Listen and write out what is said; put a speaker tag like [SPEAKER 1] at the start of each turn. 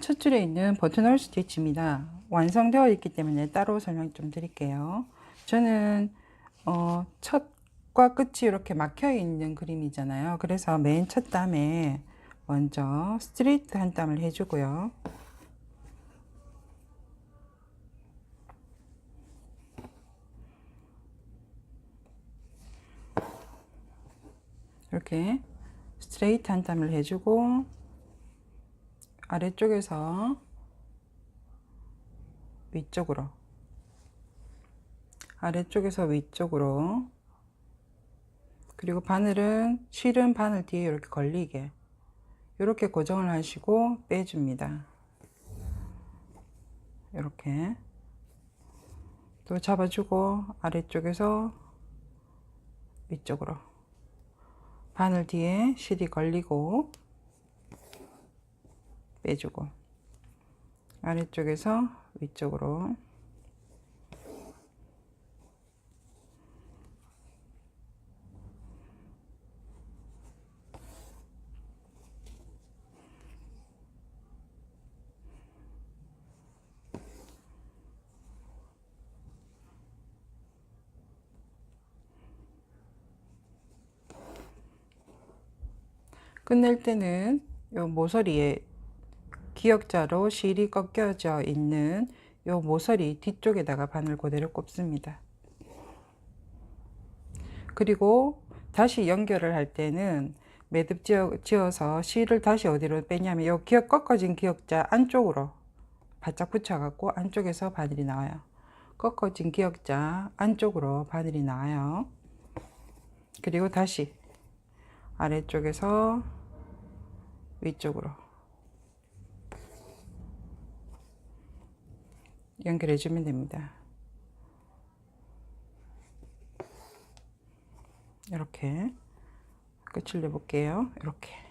[SPEAKER 1] 첫 줄에 있는 버튼홀 스티치입니다. 완성되어 있기 때문에 따로 설명 좀 드릴게요. 저는 어, 첫과 끝이 이렇게 막혀 있는 그림이잖아요. 그래서 맨 첫 땀에 먼저 스트레이트 한 땀을 해주고요. 이렇게 스트레이트 한 땀을 해주고 아래쪽에서 위쪽으로 아래쪽에서 위쪽으로 그리고 바늘은 실은 바늘 뒤에 이렇게 걸리게 이렇게 고정을 하시고 빼줍니다. 이렇게. 또 잡아주고 아래쪽에서 위쪽으로. 바늘 뒤에 실이 걸리고 빼주고 아래쪽에서 위쪽으로 끝낼 때는 요 모서리에 기역자로 실이 꺾여져 있는 요 모서리 뒤쪽에다가 바늘 그대로 꼽습니다. 그리고 다시 연결을 할 때는 매듭 지어, 지어 서 실을 다시 어디로 빼냐면 요 기역 꺾어진 기역자 안쪽으로 바짝 붙여갖고 안쪽에서 바늘이 나와요. 꺾어진 기역자 안쪽으로 바늘이 나와요. 그리고 다시 아래쪽에서 위쪽으로 연결해 주면 됩니다. 이렇게 끝을 내볼게요. 이렇게